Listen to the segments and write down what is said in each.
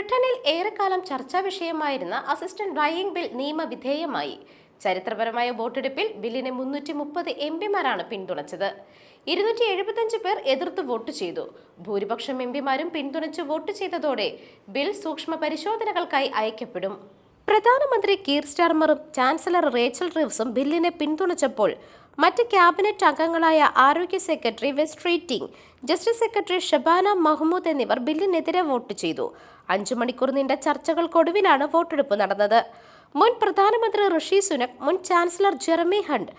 ബ്രിട്ടനിൽ ഏറെക്കാലം ചർച്ചാ വിഷയമായിരുന്ന അസിസ്റ്റന്റ് ഡ്രൈവിംഗ് ബിൽ നിയമവിധേയമായി ചരിത്രപരമായ വോട്ടെടുപ്പിൽ ബില്ലിനെ മുന്നൂറ്റി മുപ്പത് എം പിമാരാണ് പിന്തുണച്ചത്. ഇരുന്നൂറ്റി എഴുപത്തഞ്ച് പേർ എതിർത്ത് വോട്ട് ചെയ്തു. ഭൂരിപക്ഷം എം പിമാരും പിന്തുണച്ച് വോട്ട് ചെയ്തതോടെ ബിൽ സൂക്ഷ്മ പരിശോധനകൾക്കായി അയക്കപ്പെടും. പ്രധാനമന്ത്രി കീർ സ്റ്റാർമറും ചാൻസലർ റേച്ചൽ റിവ്സും ബില്ലിനെ പിന്തുണച്ചപ്പോൾ മറ്റ് ക്യാബിനറ്റ് അംഗങ്ങളായ ആരോഗ്യ secretary Wes Streeting justice secretary Shabana Mahmood എന്നിവർ ബില്ലിനെതിരെ വോട്ട് ചെയ്തു. അഞ്ചു മണിക്കൂർ നീണ്ട ചർച്ചകൾക്കൊടുവിലാണ് വോട്ടെടുപ്പ് നടന്നത്. മുൻ പ്രധാനമന്ത്രി ഋഷി സുനക് മുൻ ചാൻസലർ ജെറമി ഹണ്ട്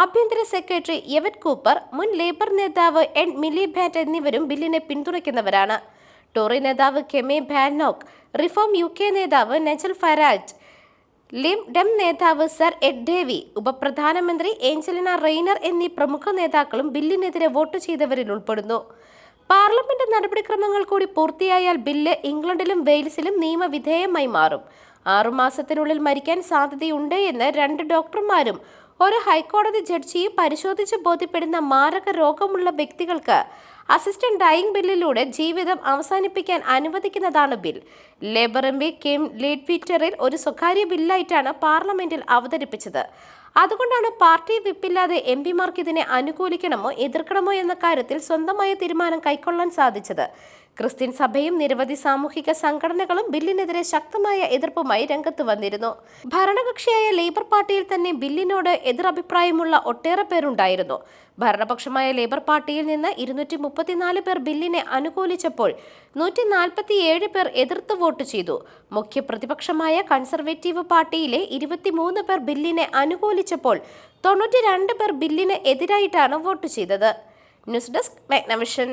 ആഭ്യന്തര സെക്രട്ടറി യെവറ്റ് കൂപ്പർ മുൻ ലേബർ നേതാവ് എൻ മിലിബാറ്റ് എന്നിവരും ബില്ലിനെ പിന്തുണയ്ക്കുന്നവരാണ്. ടോറി നേതാവ് Kemi Badenoch Reform U K നേതാവ് നെജൽ ഫരാജ് ലിം ഡം നേതാവ് സർ എഡ് ഡേവി ഉപപ്രധാനമന്ത്രി ഏഞ്ചലിന റെയ്നർ എന്നീ പ്രമുഖ നേതാക്കളും ബില്ലിനെതിരെ വോട്ട് ചെയ്തവരിൽ ഉൾപ്പെടുന്നു. പാർലമെന്റ് നടപടിക്രമങ്ങൾ കൂടി പൂർത്തിയായാൽ ബില്ല് ഇംഗ്ലണ്ടിലും വെയിൽസിലും നിയമവിധേയമായി മാറും. ആറുമാസത്തിനുള്ളിൽ മരിക്കാൻ സാധ്യതയുണ്ട് എന്ന് രണ്ട് ഡോക്ടർമാരും ഒരു ഹൈക്കോടതി ജഡ്ജിയും പരിശോധിച്ച് ബോധ്യപ്പെടുന്ന മാരക രോഗമുള്ള വ്യക്തികൾക്ക് അസിസ്റ്റന്റ് ഡൈയിങ് ബില്ലിലൂടെ ജീവിതം അവസാനിപ്പിക്കാൻ അനുവദിക്കുന്നതാണ് bill. Labour M P Kim ലീഡ്വിറ്ററിൽ ഒരു സ്വകാര്യ ബില്ലായിട്ടാണ് പാർലമെന്റിൽ അവതരിപ്പിച്ചത്. അതുകൊണ്ടാണ് പാർട്ടി വിപ്പില്ലാതെ എം പിമാർക്ക് ഇതിനെ അനുകൂലിക്കണമോ എതിർക്കണമോ എന്ന കാര്യത്തിൽ സ്വന്തമായ തീരുമാനം കൈക്കൊള്ളാൻ സാധിച്ചത്. ക്രിസ്ത്യൻ സഭയും നിരവധി സാമൂഹിക സംഘടനകളും ബില്ലിനെതിരെ ശക്തമായ എതിർപ്പുമായി രംഗത്ത് വന്നിരുന്നു. ഭരണകക്ഷിയായ ലേബർ പാർട്ടിയിൽ തന്നെ ബില്ലിനോട് എതിരഭിപ്രായമുള്ള ഒട്ടേറെ പേരുണ്ടായിരുന്നു. ഭരണപക്ഷമായ ലേബർ പാർട്ടിയിൽ നിന്ന് ഇരുന്നൂറ്റി മുപ്പത്തിനാല് പേർ ബില്ലിനെ അനുകൂലിച്ചപ്പോൾ നൂറ്റി നാൽപ്പത്തിയേഴ് പേർ എതിർത്ത് വോട്ട് ചെയ്തു. മുഖ്യ പ്രതിപക്ഷമായ കൺസർവേറ്റീവ് പാർട്ടിയിലെ ഇരുപത്തിമൂന്ന് പേർ ബില്ലിനെ അനുകൂലിച്ചപ്പോൾ തൊണ്ണൂറ്റി പേർ ബില്ലിന് എതിരായിട്ടാണ് വോട്ട് ചെയ്തത്. News desk Magnavision.